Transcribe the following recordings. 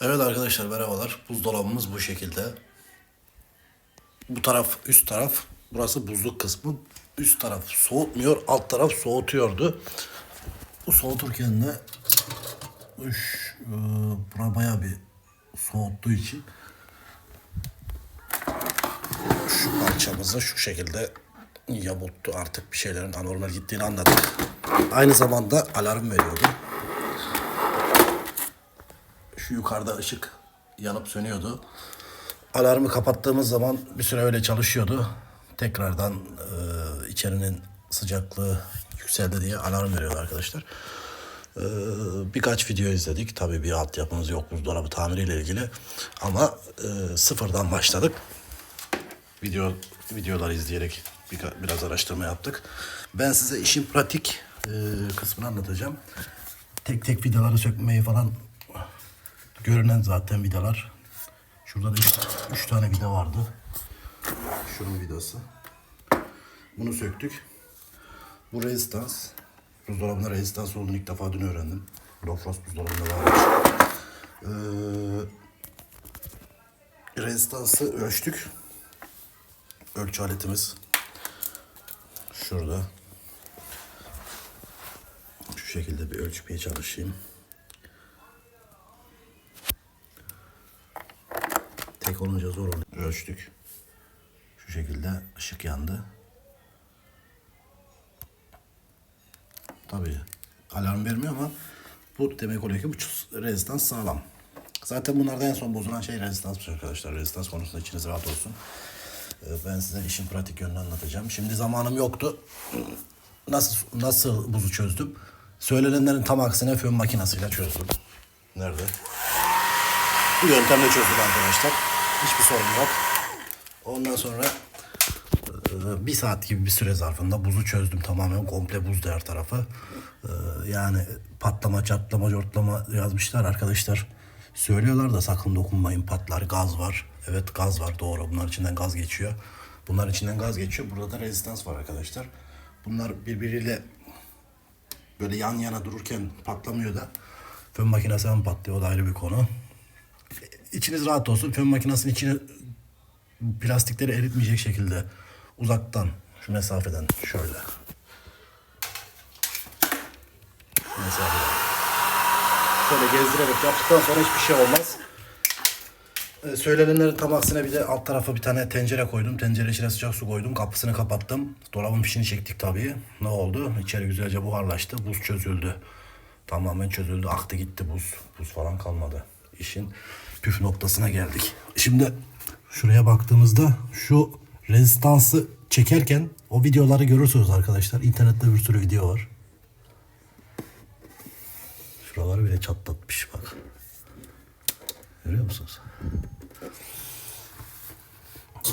Evet arkadaşlar merhabalar. Buzdolabımız bu şekilde. Bu taraf üst taraf. Burası buzluk kısmı. Üst taraf soğutmuyor. Alt taraf soğutuyordu. Bu soğuturken de üş, e, bura bayağı bir soğuttuğu için şu parçamızı şu şekilde yamulttu. Artık bir şeylerin anormal gittiğini anladık. Aynı zamanda alarm veriyordu. Şu yukarıda ışık yanıp sönüyordu. Alarmı kapattığımız zaman bir süre öyle çalışıyordu. Tekrardan e, içerinin sıcaklığı yükseldi diye alarm veriyordu arkadaşlar. E, birkaç video izledik. Tabii bir altyapımız yok buzdolabı tamiriyle ilgili. Ama e, sıfırdan başladık. Video videolar izleyerek biraz araştırma yaptık. Ben size işin pratik e, kısmını anlatacağım. Tek tek vidaları sökmeyi falan görünen zaten vidalar. Şurada da üç, üç tane vida vardı. Şunun vidası. Bunu söktük. Bu rezistans. Buzdolabında rezistans olduğunu ilk defa dün öğrendim. Lofrost buzdolabında varmış. Ee, rezistansı ölçtük. Ölçü aletimiz. Şurada. Şu şekilde bir ölçmeye çalışayım. Tek olunca zor oluyor. Ölçtük. Şu şekilde ışık yandı. Tabii alarm vermiyor ama bu demek oluyor ki bu rezistans sağlam. Zaten bunlarda en son bozulan şey rezistansmış arkadaşlar. Rezistans konusunda içiniz rahat olsun. Ee, Ben size işin pratik yönünü anlatacağım. Şimdi zamanım yoktu. Nasıl nasıl buzu çözdüm? Söylenenlerin tam aksine fön makinesiyle çözdüm. Nerede? Bu yöntemle çözdüm arkadaşlar. Hiçbir sorun yok. Ondan sonra bir saat gibi bir süre zarfında buzu çözdüm tamamen komple buzdu her tarafı. Yani patlama, çatlama, cortlama yazmışlar arkadaşlar. Söylüyorlar da sakın dokunmayın patlar, gaz var. Evet gaz var doğru bunlar içinden gaz geçiyor. Bunlar içinden gaz geçiyor. Burada da rezistans var arkadaşlar. Bunlar birbiriyle böyle yan yana dururken patlamıyor da fön makinesi mi patlıyor o da ayrı bir konu. İçiniz rahat olsun. Fön makinesinin içine plastikleri eritmeyecek şekilde uzaktan şu mesafeden şöyle. Şu mesafeden. Şöyle gezdirerek yaptıktan sonra hiçbir şey olmaz. Ee, söylenenlerin tam aksine bir de alt tarafa bir tane tencere koydum. Tencere içine sıcak su koydum. Kapısını kapattım. Dolabın fişini çektik tabii. Ne oldu? İçeri güzelce buharlaştı. Buz çözüldü. Tamamen çözüldü. Aktı gitti buz. Buz falan kalmadı. İşin püf noktasına geldik. Şimdi şuraya baktığımızda şu rezistansı çekerken o videoları görürsünüz arkadaşlar. İnternette bir sürü video var. Şuraları bile çatlatmış bak. Görüyor musunuz?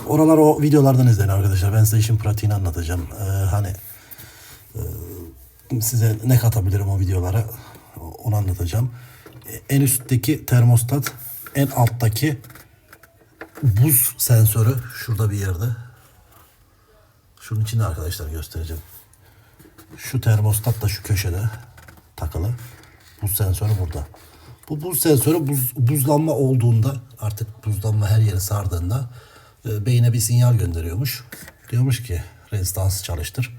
Oralar o videolardan izleyin arkadaşlar. Ben size işin pratiğini anlatacağım. Ee, hani e, size ne katabilirim o videolara onu anlatacağım. En üstteki termostat, en alttaki buz sensörü şurada bir yerde. Şunun içinde arkadaşlar göstereceğim. Şu termostat da şu köşede takılı. Buz sensörü burada. Bu buz sensörü buz, buzlanma olduğunda artık buzlanma her yeri sardığında e, beyine bir sinyal gönderiyormuş. Diyormuş ki rezistans çalıştır.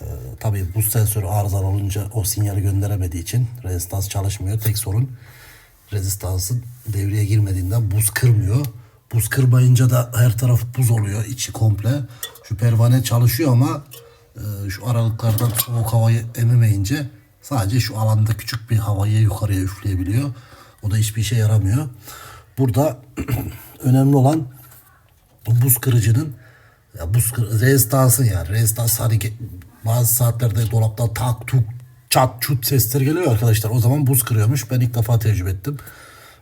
E, tabii buz sensörü arızalı olunca o sinyali gönderemediği için rezistans çalışmıyor. Tek sorun rezistansın devreye girmediğinden buz kırmıyor. Buz kırmayınca da her taraf buz oluyor içi komple. Şu pervane çalışıyor ama e, şu aralıklardan soğuk havayı ememeyince sadece şu alanda küçük bir havayı yukarıya üfleyebiliyor. O da hiçbir işe yaramıyor. Burada önemli olan bu buz kırıcının ya buz kır, rezistansın yani. Rezistans hani bazı saatlerde dolaptan tak tuk çat çut sesler geliyor arkadaşlar. O zaman buz kırıyormuş. Ben ilk defa tecrübe ettim.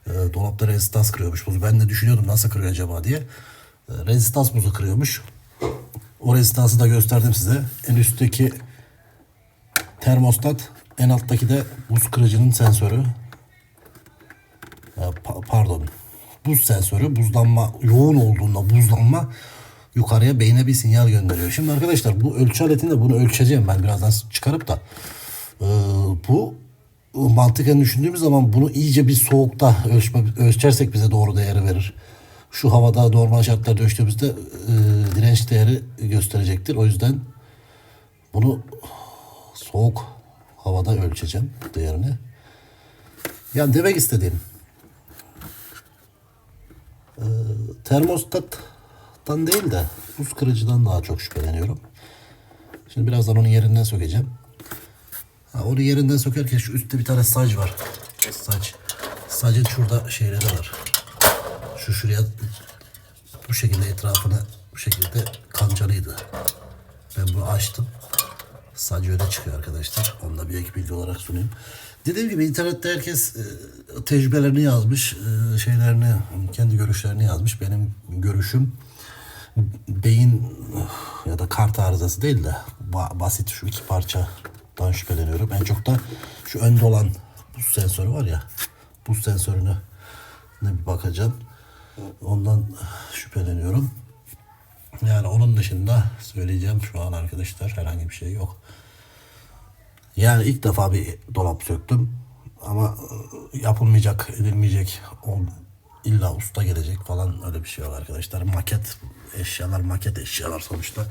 E, dolapta rezistans kırıyormuş buz. Ben de düşünüyordum nasıl kırıyor acaba diye. E, rezistans buzu kırıyormuş. O rezistansı da gösterdim size. En üstteki termostat, en alttaki de buz kırıcının sensörü. E, pa- pardon. Buz sensörü buzlanma yoğun olduğunda buzlanma yukarıya beyne bir sinyal gönderiyor. Şimdi arkadaşlar bu ölçü aletinde bunu ölçeceğim ben birazdan çıkarıp da. Ee, bu mantıken düşündüğümüz zaman bunu iyice bir soğukta ölçme, ölçersek bize doğru değeri verir. Şu havada normal şartlarda ölçtüğümüzde e, direnç değeri gösterecektir. O yüzden bunu soğuk havada ölçeceğim değerini. Yani demek istediğim e, termostattan değil de buz kırıcıdan daha çok şüpheleniyorum. Şimdi birazdan onun yerinden sökeceğim. Ha, onu yerinden sökerken şu üstte bir tane sac var. Sac. Sacın şurada şeyleri var. Şu şuraya bu şekilde etrafını bu şekilde kancalıydı. Ben bunu açtım. Sac öyle çıkıyor arkadaşlar. Onu da bir ek bilgi olarak sunayım. Dediğim gibi internette herkes e, tecrübelerini yazmış, e, şeylerini, kendi görüşlerini yazmış. Benim görüşüm beyin ya da kart arızası değil de ba- basit şu iki parçadan şüpheleniyorum. En çok da şu önde olan buz sensörü var ya, buz sensörüne ne bir bakacağım. Ondan şüpheleniyorum. Yani onun dışında söyleyeceğim şu an arkadaşlar herhangi bir şey yok. Yani ilk defa bir dolap söktüm ama e, yapılmayacak, edilmeyecek, illa usta gelecek falan öyle bir şey yok arkadaşlar. Maket eşyalar, maket eşyalar sonuçta.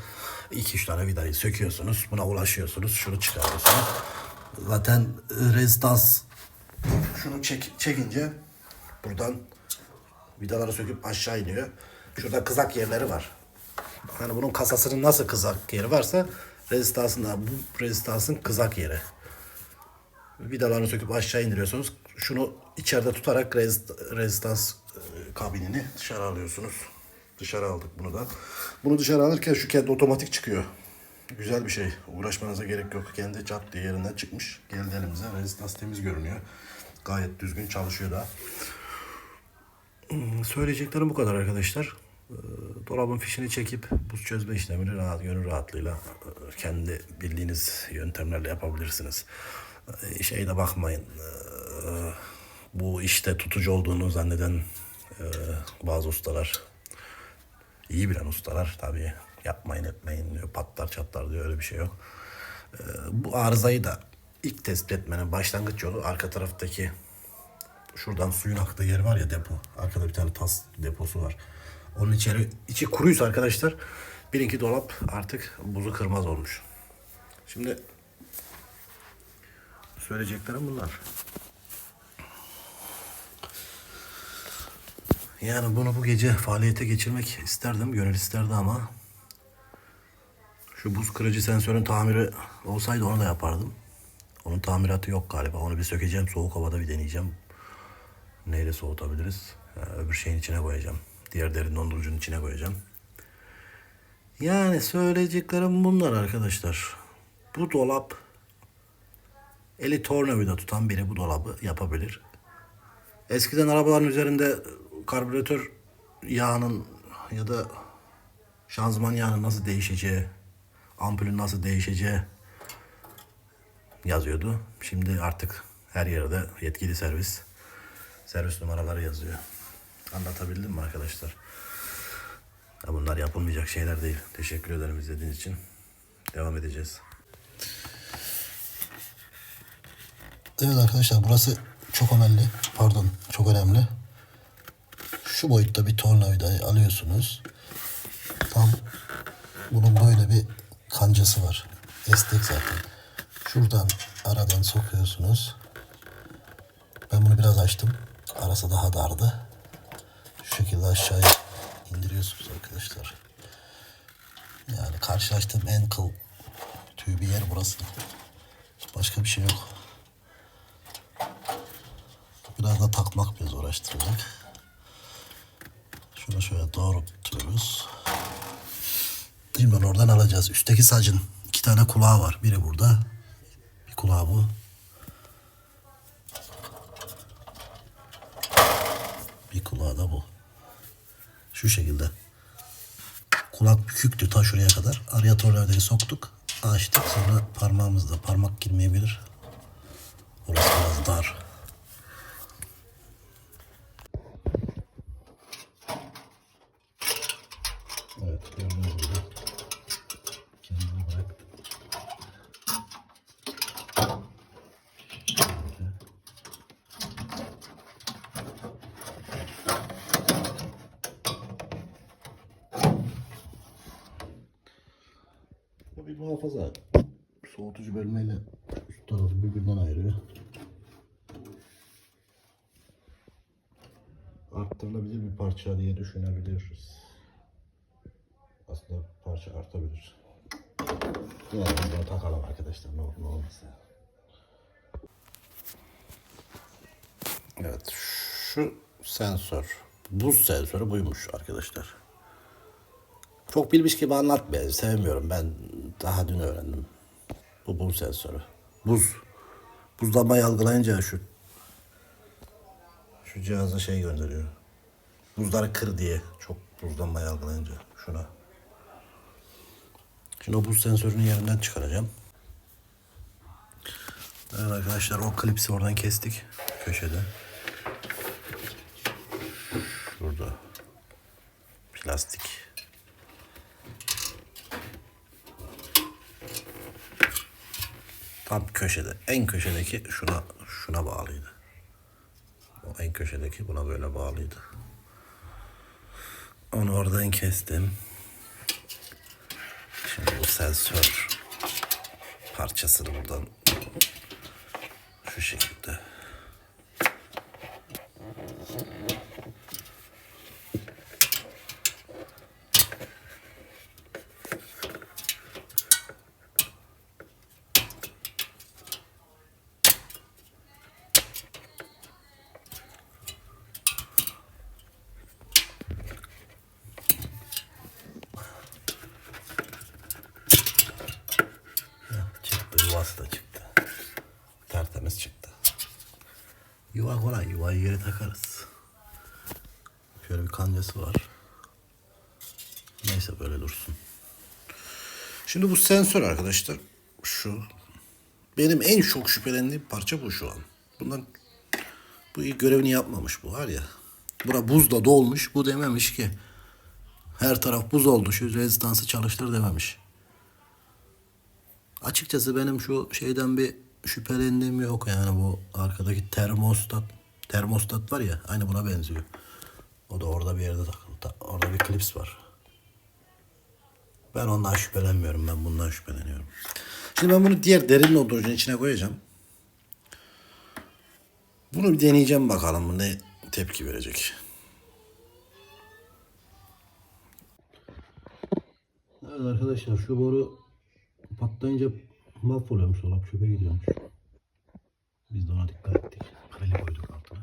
İki üç tane vidayı söküyorsunuz, buna ulaşıyorsunuz, şunu çıkarıyorsunuz. Zaten rezistans şunu çek, çekince buradan vidaları söküp aşağı iniyor. Şurada kızak yerleri var. Hani bunun kasasının nasıl kızak yeri varsa rezistansın da bu rezistansın kızak yeri. Vidalarını söküp aşağı indiriyorsunuz. Şunu içeride tutarak rezist- rezistans e, kabinini dışarı alıyorsunuz. Dışarı aldık bunu da. Bunu dışarı alırken şu kendi otomatik çıkıyor. Güzel bir şey. Uğraşmanıza gerek yok. Kendi çat diye yerinden çıkmış. Geldi elimize. Rezistans temiz görünüyor. Gayet düzgün çalışıyor da. Hmm, Söyleyeceklerim bu kadar arkadaşlar. Ee, Dolabın fişini çekip buz çözme işlemini rahat, gönül rahatlığıyla e, kendi bildiğiniz yöntemlerle yapabilirsiniz. Ee, Şeyde bakmayın. ee, Bu işte tutucu olduğunu zanneden e, bazı ustalar, iyi bilen ustalar tabii yapmayın etmeyin diyor, patlar çatlar diyor öyle bir şey yok. Ee, Bu arızayı da ilk tespit etmenin başlangıç yolu arka taraftaki şuradan suyun aktığı yer var ya depo. Arkada bir tane tas deposu var. Onun içeri içi kuruysa arkadaşlar bilin ki dolap artık buzu kırmaz olmuş. Şimdi söyleyeceklerim bunlar. Yani bunu bu gece faaliyete geçirmek isterdim, gönül isterdi ama şu buz kırıcı sensörün tamiri olsaydı onu da yapardım. Onun tamiratı yok galiba. Onu bir sökeceğim, soğuk havada bir deneyeceğim. Neyle soğutabiliriz? Ha, öbür şeyin içine koyacağım. Diğer derin dondurucunun içine koyacağım. Yani söyleyeceklerim bunlar arkadaşlar. Bu dolap eli tornavida tutan biri bu dolabı yapabilir. Eskiden arabaların üzerinde karbüratör yağının ya da şanzıman yağının nasıl değişeceği, ampulün nasıl değişeceği yazıyordu. Şimdi artık her yerde yetkili servis servis numaraları yazıyor. Anlatabildim mi arkadaşlar? Ya bunlar yapılmayacak şeyler değil. Teşekkür ederim izlediğiniz için. Devam edeceğiz. Evet arkadaşlar burası çok önemli. Pardon çok önemli. Şu boyutta bir tornavidayı alıyorsunuz. Tam bunun böyle bir kancası var. Esnek zaten. Şuradan aradan sokuyorsunuz. Ben bunu biraz açtım. Arası daha dardı. Şu şekilde aşağıya indiriyorsunuz arkadaşlar. Yani karşılaştığım en kıl tüy bir yer burası. Başka bir şey yok. Biraz da takmak biraz uğraştıracak. Şunu şöyle doğrultuyoruz. Onu oradan alacağız. Üstteki sacın iki tane kulağı var. Biri burada. Bir kulağı bu. Bir kulağı da bu. Şu şekilde. Kulak büküktü ta şuraya kadar. Araya soktuk. Açtık. Sonra parmağımızda parmak girmeyebilir. Orası biraz dar. Muhafaza soğutucu bölmeyle üst tarafı birbirinden ayırıyor. Arttırılabilir bir parça diye düşünebiliriz. Aslında parça artabilir. De bunu takalım arkadaşlar ne olur ne olmaz. Evet şu sensör buz sensörü buymuş arkadaşlar. Çok bilmiş gibi anlatmayın. Sevmiyorum. Ben daha dün öğrendim. Bu buz sensörü. Buz. Buzlanmayı algılayınca şu şu cihaza şey gönderiyor. Buzları kır diye. Çok buzlanmayı algılayınca. Şuna. Şimdi o buz sensörünü yerinden çıkaracağım. Evet arkadaşlar o klipsi oradan kestik. Köşede. Şurada. Plastik. Tam köşede. En köşedeki şuna şuna bağlıydı. O en köşedeki buna böyle bağlıydı. Onu oradan kestim. Şimdi bu sensör parçasını buradan şu şekilde çıktı. Yuvası da çıktı. Tertemiz çıktı. Yuva kolay. Yuvayı yere takarız. Şöyle bir kancası var. Neyse böyle dursun. Şimdi bu sensör arkadaşlar şu. Benim en çok şüphelendiğim parça bu şu an. Bundan bu görevini yapmamış bu var ya. Bura buzla dolmuş. Bu dememiş ki her taraf buz oldu. Şu rezistansı çalıştır dememiş. Açıkçası benim şu şeyden bir şüphelendiğim yok yani bu arkadaki termostat termostat var ya aynı buna benziyor. O da orada bir yerde takılı. Ta- Orada bir klips var. Ben ondan şüphelenmiyorum. Ben bundan şüpheleniyorum. Şimdi ben bunu diğer derin dondurucunun içine koyacağım. Bunu bir deneyeceğim bakalım ne tepki verecek. Evet arkadaşlar şu boru patlayınca mahvoluyormuş dolap çöpe gidiyormuş. Biz de ona dikkat ettik. Krali koyduk altına.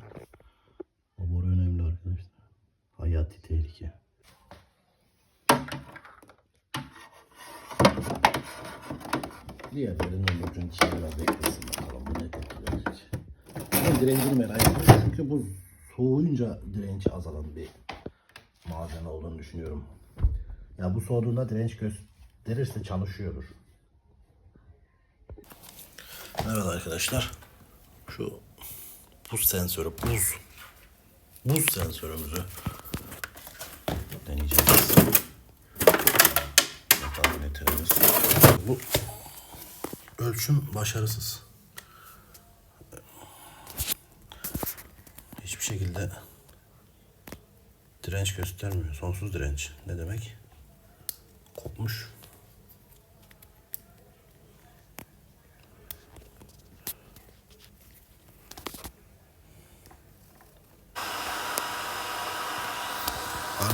O boru önemli arkadaşlar. Hayati tehlike. Diğerlerinin ömrünün içine beklesin bakalım bu ne tepki verecek. Direncini merak ediyorum çünkü bu soğuyunca direnci azalan bir malzeme olduğunu düşünüyorum. Ya bu soğuduğunda direnç gösterirse çalışıyordur. Evet arkadaşlar. Şu buz sensörü, buz buz sensörümüzü deneyeceğiz. Bakalım getiririz. Bu ölçüm başarısız. Hiçbir şekilde direnç göstermiyor. Sonsuz direnç. Ne demek? Kopmuş.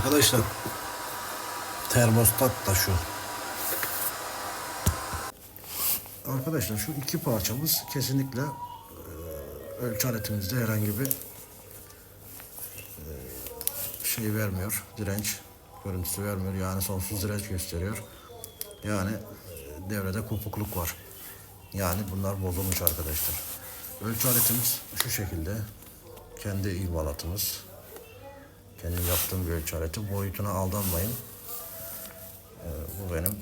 Arkadaşlar termostat da şu. Arkadaşlar şu iki parçamız kesinlikle e, ölçü aletimizde herhangi bir e, şey vermiyor. Direnç görüntüsü vermiyor. Yani sonsuz direnç gösteriyor. Yani e, devrede kopukluk var. Yani bunlar bozulmuş arkadaşlar. Ölçü aletimiz şu şekilde. Kendi imalatımız. Kendim yaptığım bir aleti. Boyutuna aldanmayın. Ee, bu benim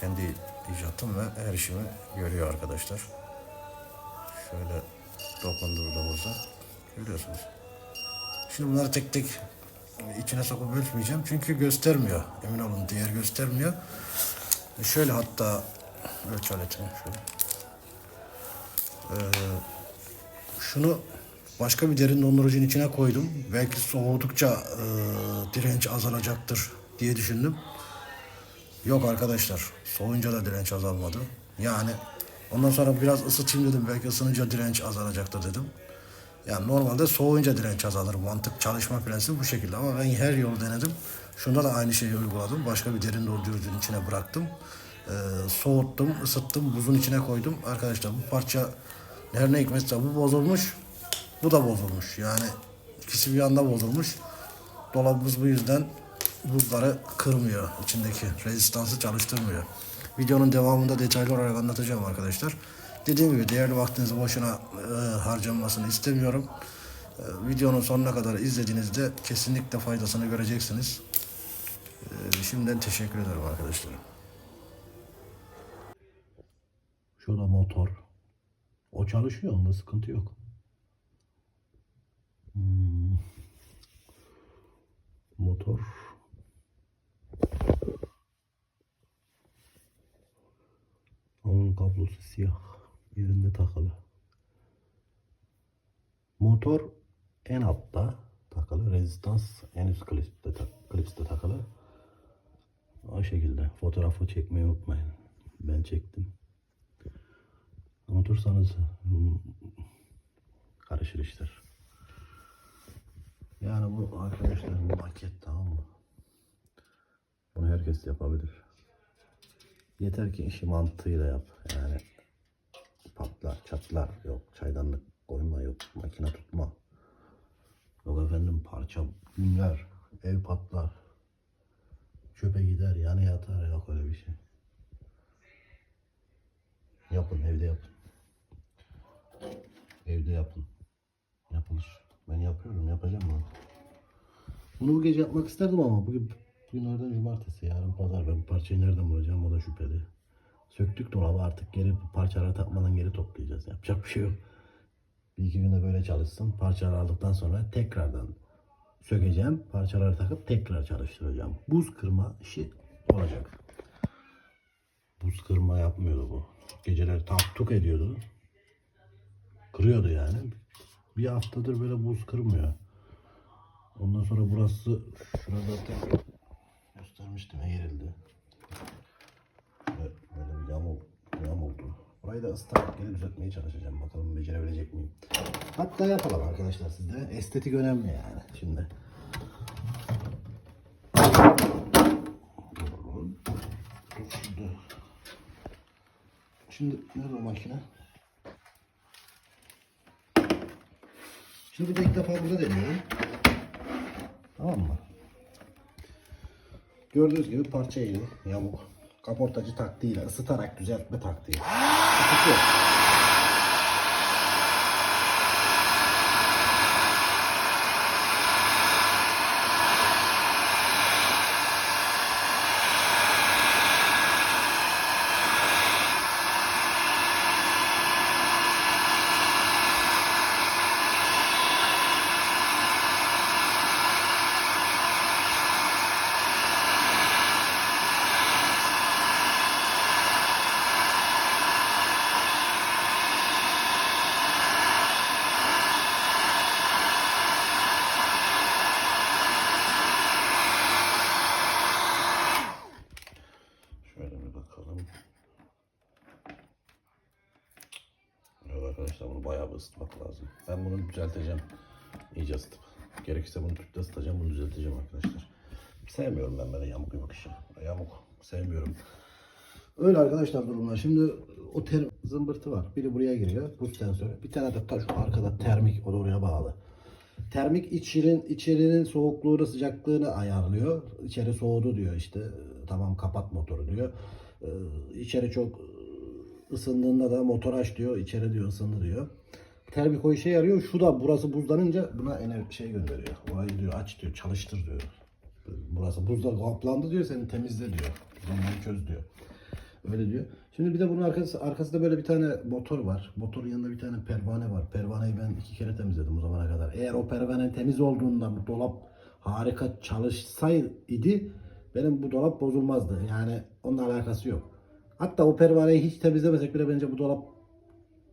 kendi icatım ve her işimi görüyor arkadaşlar. Şöyle dokundurduğumuzda görüyorsunuz. Şimdi bunları tek tek içine sokup ölçmeyeceğim çünkü göstermiyor. Emin olun diğer göstermiyor. Şöyle hatta ölçü aletini şöyle. Ee, şunu başka bir derin dondurucunun içine koydum. Belki soğudukça e, direnç azalacaktır diye düşündüm. Yok arkadaşlar soğuyunca da direnç azalmadı. Yani ondan sonra biraz ısıtayım dedim belki ısınınca direnç azalacaktır dedim. Yani normalde soğuyunca direnç azalır. Mantık çalışma prensibi bu şekilde ama ben her yolu denedim. Şunda da aynı şeyi uyguladım. Başka bir derin doldurucunun içine bıraktım. Ee, soğuttum, ısıttım, buzun içine koydum. Arkadaşlar bu parça her ne hikmetse bu bozulmuş. Bu da bozulmuş. Yani ikisi bir anda bozulmuş. Dolabımız bu yüzden buzları kırmıyor. içindeki rezistansı çalıştırmıyor. Videonun devamında detaylı olarak anlatacağım arkadaşlar. Dediğim gibi değerli vaktinizi boşuna e, harcanmasını istemiyorum. E, videonun sonuna kadar izlediğinizde kesinlikle faydasını göreceksiniz. E, şimdiden teşekkür ederim arkadaşlar. Şu da motor. O çalışıyor onda sıkıntı yok. Hmm. Motor. Onun kablosu siyah. Yerinde takılı. Motor en altta takılı. Rezistans en üst klipste, tak- klipste takılı. O şekilde. Fotoğrafı çekmeyi unutmayın. Ben çektim. Unutursanız hmm, karışır işler. Yani bu arkadaşlar maket tamam mı? Bunu herkes yapabilir. Yeter ki işi mantığıyla yap. Yani patlar, çatlar, yok çaydanlık koyma, yok makine tutma. Yok efendim parça günler, ev patlar. Çöpe gider, yani yatar, yok öyle bir şey. Yapın, evde yapın. Evde yapın. Yapılır. Ben yapıyorum, yapacağım bunu. Bunu bu gece yapmak isterdim ama bugün günlerden cumartesi, yarın pazar. Ben bu parçayı nereden bulacağım o da şüpheli. Söktük dolabı artık geri bu parçaları takmadan geri toplayacağız. Yapacak bir şey yok. Bir iki günde böyle çalışsın. Parçaları aldıktan sonra tekrardan sökeceğim. Parçaları takıp tekrar çalıştıracağım. Buz kırma işi olacak. Buz kırma yapmıyordu bu. Geceler tak tuk ediyordu. Kırıyordu yani. Bir haftadır böyle buz kırmıyor. Ondan sonra burası şurada zaten göstermiştim eğrildi. Böyle, böyle bir yamul, yamuldu. Burayı da ıslatarak geri düzeltmeye çalışacağım. Bakalım becerebilecek miyim? Hatta yapalım arkadaşlar sizde. Estetik önemli yani. Şimdi. Şimdi nerede o makine? Şimdi burada ilk defa burada deniyorum. Tamam mı? Gördüğünüz gibi parça yeri yamuk. Kaportacı taktiğiyle ısıtarak düzeltme taktiği. Isıtıyor. Şöyle bir bakalım. Evet arkadaşlar bunu bayağı bir ısıtmak lazım. Ben bunu düzelteceğim. İyice ısıtıp. Gerekirse bunu tüpte ısıtacağım. Bunu düzelteceğim arkadaşlar. Sevmiyorum ben böyle yamuk yamuk işi. Yamuk sevmiyorum. Öyle arkadaşlar durumlar. Şimdi o ter zımbırtı var. Biri buraya giriyor. Buz sensörü. Bir tane de şu arkada termik. O da oraya bağlı. Termik içerinin, içerinin soğukluğunu, sıcaklığını ayarlıyor. İçeri soğudu diyor işte. Tamam kapat motoru diyor. Ee, içeri çok ısındığında da motor aç diyor. İçeri diyor ısındı diyor. Termik o işe yarıyor. Şu da burası buzlanınca buna enerji şey gönderiyor. Orayı diyor aç diyor çalıştır diyor. Burası buzla kaplandı diyor seni temizle diyor. Buzlanmayı çöz diyor. Öyle diyor. Şimdi bir de bunun arkası, arkasında böyle bir tane motor var. Motorun yanında bir tane pervane var. Pervaneyi ben iki kere temizledim o zamana kadar. Eğer o pervane temiz olduğunda bu dolap harika çalışsaydı benim bu dolap bozulmazdı. Yani onunla alakası yok. Hatta o pervaneyi hiç temizlemesek bile bence bu dolap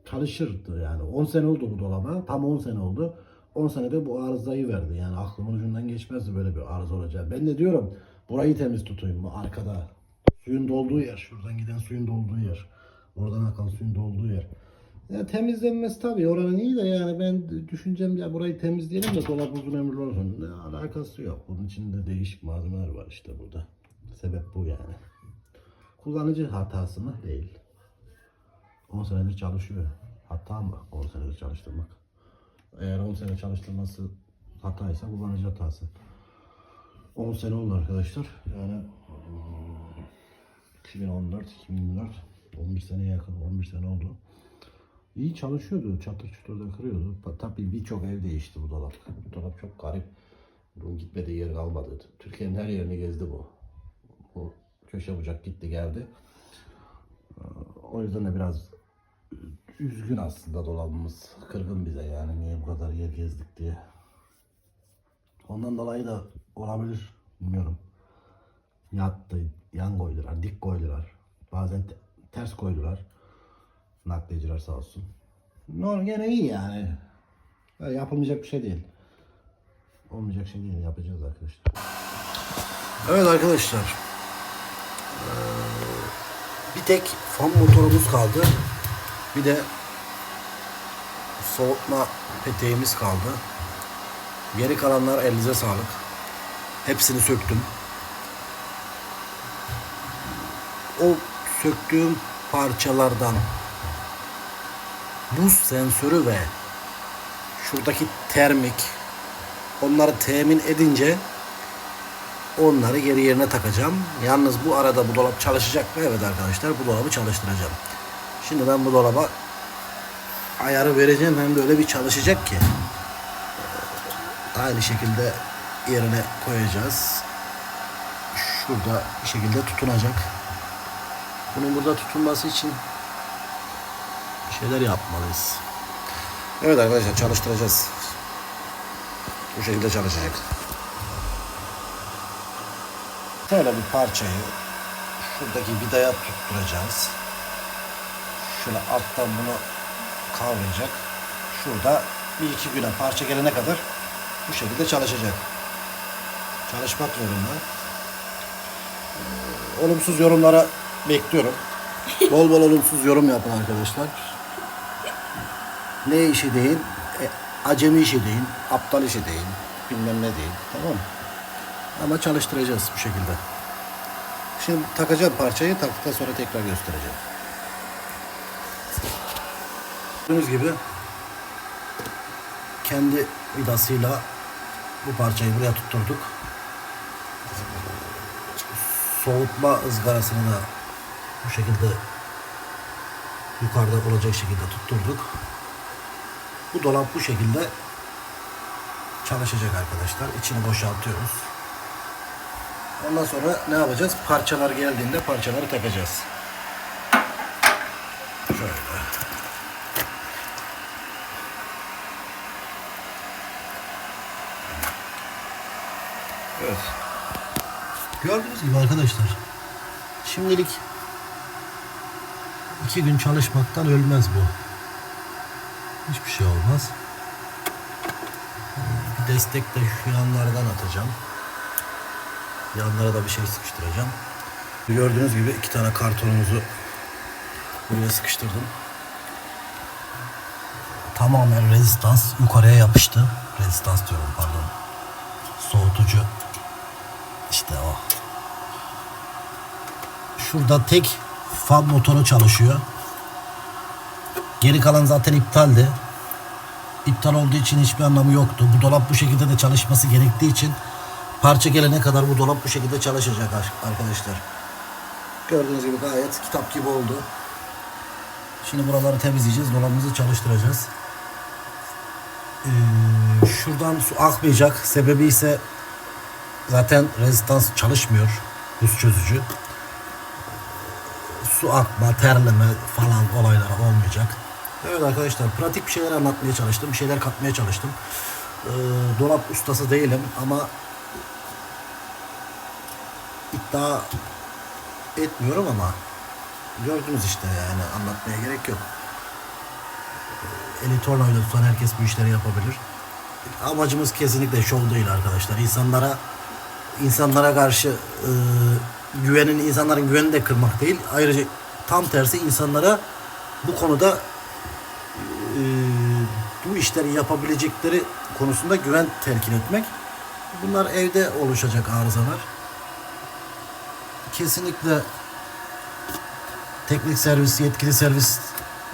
çalışırdı yani. 10 sene oldu bu dolaba. Tam 10 sene oldu. 10 senede bu arızayı verdi. Yani aklımın ucundan geçmezdi böyle bir arıza olacağı. Ben de diyorum burayı temiz tutayım arkada Suyun dolduğu yer. Şuradan giden suyun dolduğu yer. Oradan akan suyun dolduğu yer. Ya temizlenmesi tabii oranın iyi de yani ben düşüncem ya burayı temizleyelim de dolap uzun ömürlü olsun. Ne alakası yok. Bunun içinde değişik malzemeler var işte burada. Sebep bu yani. Kullanıcı hatası mı? Değil. 10 senedir çalışıyor. Hata mı? 10 senedir çalıştırmak. Eğer 10 sene çalıştırması hataysa kullanıcı hatası. 10 sene oldu arkadaşlar. Yani hmm, 2014, 2024, 11 seneye yakın, 11 sene oldu. İyi çalışıyordu, çatır çutur da kırıyordu. Ta- Tabii birçok ev değişti bu dolap. Bu dolap çok garip. Bunun gitmediği yer kalmadı. Türkiye'nin her yerini gezdi bu. Bu köşe bucak gitti geldi. Ee, O yüzden de biraz üzgün aslında dolabımız. Kırgın bize yani niye bu kadar yer gezdik diye. Ondan dolayı da olabilir. Bilmiyorum. Yattı, yan koydular, dik koydular. Bazen te- ters koydular. Nakliyeciler sağ olsun. No, gene iyi yani. Ya Yapılmayacak bir şey değil. Olmayacak şey değil. Yapacağız arkadaşlar. Evet arkadaşlar. Ee, bir tek fan motorumuz kaldı. Bir de soğutma peteğimiz kaldı. Geri kalanlar elinize sağlık. Hepsini söktüm. O söktüğüm parçalardan buz sensörü ve şuradaki termik onları temin edince onları geri yerine takacağım. Yalnız bu arada bu dolap çalışacak mı? Evet arkadaşlar bu dolabı çalıştıracağım. Şimdi ben bu dolaba ayarı vereceğim hem de öyle bir çalışacak ki aynı şekilde yerine koyacağız. Şurada bir şekilde tutunacak. Bunun burada tutunması için şeyler yapmalıyız. Evet arkadaşlar çalıştıracağız. Bu şekilde çalışacak. Şöyle bir parçayı şuradaki vidaya tutturacağız. Şöyle alttan bunu kavrayacak. Şurada bir iki güne parça gelene kadar bu şekilde çalışacak. Çalışmak zorunda. Ee, Olumsuz yorumlara bekliyorum. Bol bol olumsuz yorum yapın arkadaşlar. Ne işi deyin? E, acemi işi deyin. Aptal işi deyin. Bilmem ne deyin. Tamam mı? Ama çalıştıracağız bu şekilde. Şimdi takacağım parçayı. Taktıktan sonra tekrar göstereceğim. Gördüğünüz gibi kendi vidasıyla bu parçayı buraya tutturduk. Soğutma ızgarasını da bu şekilde yukarıda olacak şekilde tutturduk. Bu dolap bu şekilde çalışacak arkadaşlar. İçini boşaltıyoruz. Ondan sonra ne yapacağız? Parçalar geldiğinde parçaları takacağız. Şöyle. Evet. Gördüğünüz gibi arkadaşlar. Şimdilik iki gün çalışmaktan ölmez bu. Hiçbir şey olmaz. Bir destek de şu yanlardan atacağım. Yanlara da bir şey sıkıştıracağım. Gördüğünüz gibi iki tane kartonumuzu buraya sıkıştırdım. Tamamen rezistans yukarıya yapıştı. Rezistans diyorum pardon. Soğutucu. İşte o. Şurada tek fan motoru çalışıyor. Geri kalan zaten iptaldi. İptal olduğu için hiçbir anlamı yoktu. Bu dolap bu şekilde de çalışması gerektiği için parça gelene kadar bu dolap bu şekilde çalışacak ar- arkadaşlar. Gördüğünüz gibi gayet kitap gibi oldu. Şimdi buraları temizleyeceğiz. Dolabımızı çalıştıracağız. Ee, şuradan su akmayacak. Sebebi ise zaten rezistans çalışmıyor. Buz çözücü. Su akma, terleme falan olaylar olmayacak. Evet arkadaşlar pratik bir şeyler anlatmaya çalıştım. Bir şeyler katmaya çalıştım. Ee, dolap ustası değilim ama iddia etmiyorum ama gördünüz işte yani anlatmaya gerek yok. Ee, Eli tornavida tutan herkes bu işleri yapabilir. Amacımız kesinlikle şov değil arkadaşlar. İnsanlara insanlara karşı e, güvenini, insanların güvenini de kırmak değil. Ayrıca tam tersi insanlara bu konuda e, bu işleri yapabilecekleri konusunda güven telkin etmek. Bunlar evde oluşacak arızalar. Kesinlikle teknik servis, yetkili servis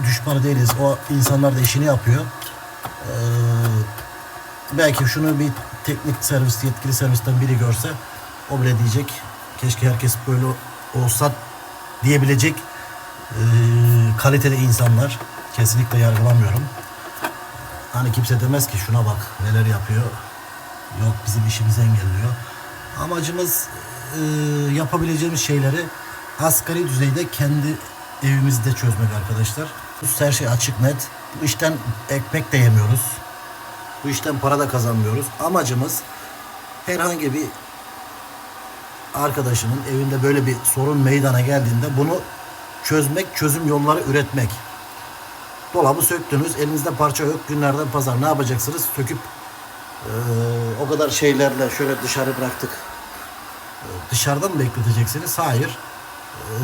düşmanı değiliz. O insanlar da işini yapıyor. Ee, belki şunu bir teknik servis, yetkili servisten biri görse o bile diyecek keşke herkes böyle olsa diyebilecek ee, kaliteli insanlar. Kesinlikle yargılamıyorum. Hani kimse demez ki şuna bak neler yapıyor. Yok bizim işimizi engelliyor. Amacımız e, yapabileceğimiz şeyleri asgari düzeyde kendi evimizde çözmek arkadaşlar. Her şey açık net. Bu işten ekmek de yemiyoruz. Bu işten para da kazanmıyoruz. Amacımız herhangi bir arkadaşının evinde böyle bir sorun meydana geldiğinde bunu çözmek, çözüm yolları üretmek. Dolabı söktünüz, elinizde parça yok, günlerden pazar ne yapacaksınız? Söküp eee, o kadar şeylerle şöyle dışarı bıraktık. Eee, dışarıda mı bekleteceksiniz? Hayır. Eee,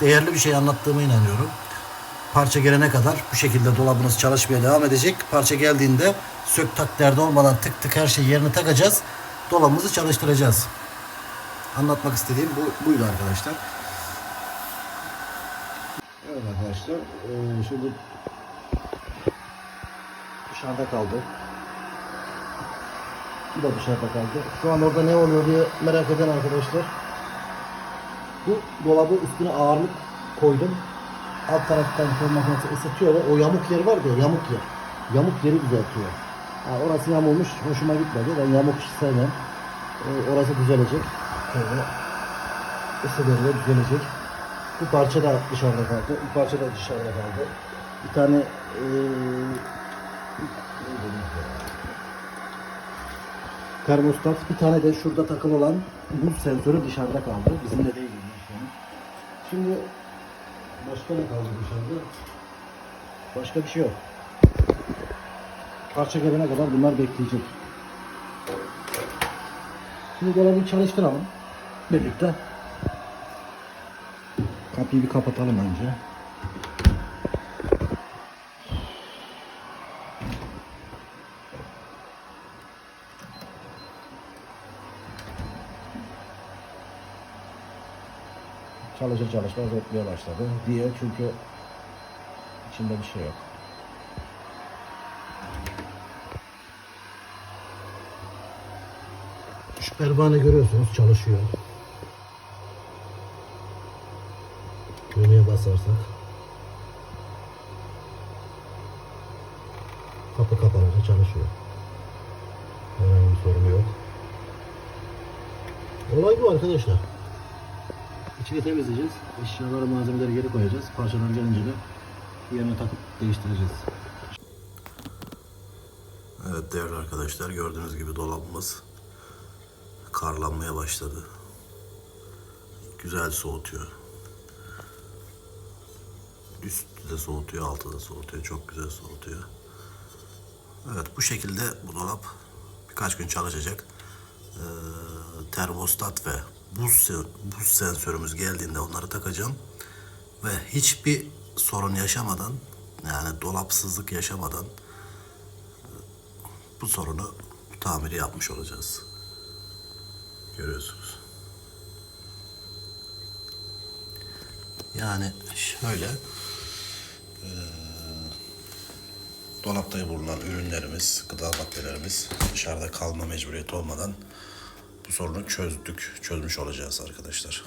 değerli bir şey anlattığıma inanıyorum. Parça gelene kadar bu şekilde dolabınız çalışmaya devam edecek. Parça geldiğinde sök tak derdi olmadan tık tık her şeyi yerine takacağız. Dolabımızı çalıştıracağız. Anlatmak istediğim bu, buydu arkadaşlar. Evet arkadaşlar, eee, şimdi dışarıda kaldı. Bu da dışarıda kaldı. Şu an orada ne oluyor diye merak eden arkadaşlar. Bu dolabı üstüne ağırlık koydum. Alt taraftan fön makinesi ısıtıyor ve o yamuk yer var ya yamuk yer. Yamuk yeri düzeltiyor. Ha, orası yamulmuş. Hoşuma gitmedi. Ben yamuk sevmem. Ee, orası düzelecek. Şöyle ısılarıyla düzelecek. Bu parça da dışarıda kaldı. Bu parça da dışarıda kaldı. Bir tane bu? termostat, bir tane de şurada takılı olan buz sensörü dışarıda kaldı. Bizimle değil. Şimdi başka ne kaldı dışarıda? Başka bir şey yok. Parça gelene kadar bunlar bekleyecek. Şimdi dolabı çalıştıralım. Birlikte. Kapıyı bir kapatalım önce. Çalışır çalışmaz ötmeye başladı. Diye çünkü içinde bir şey yok. Şu pervane görüyorsunuz çalışıyor. Basarsak kapı kapanınca çalışıyor. Herhangi bir sorun yok. Olay bu arkadaşlar. İçini temizleyeceğiz. Eşyaları, malzemeleri geri koyacağız. Parçalar gelince de yerine takıp değiştireceğiz. Evet değerli arkadaşlar gördüğünüz gibi dolabımız karlanmaya başladı. Güzel soğutuyor. Üstü de soğutuyor, altı da soğutuyor. Çok güzel soğutuyor. Evet bu şekilde bu dolap birkaç gün çalışacak. Ee, termostat ve buz, buz sensörümüz geldiğinde onları takacağım. Ve hiçbir sorun yaşamadan yani dolapsızlık yaşamadan bu sorunu bu tamiri yapmış olacağız. Görüyorsunuz. Yani şöyle dolapta bulunan ürünlerimiz, gıda maddelerimiz dışarıda kalma mecburiyeti olmadan bu sorunu çözdük, çözmüş olacağız arkadaşlar.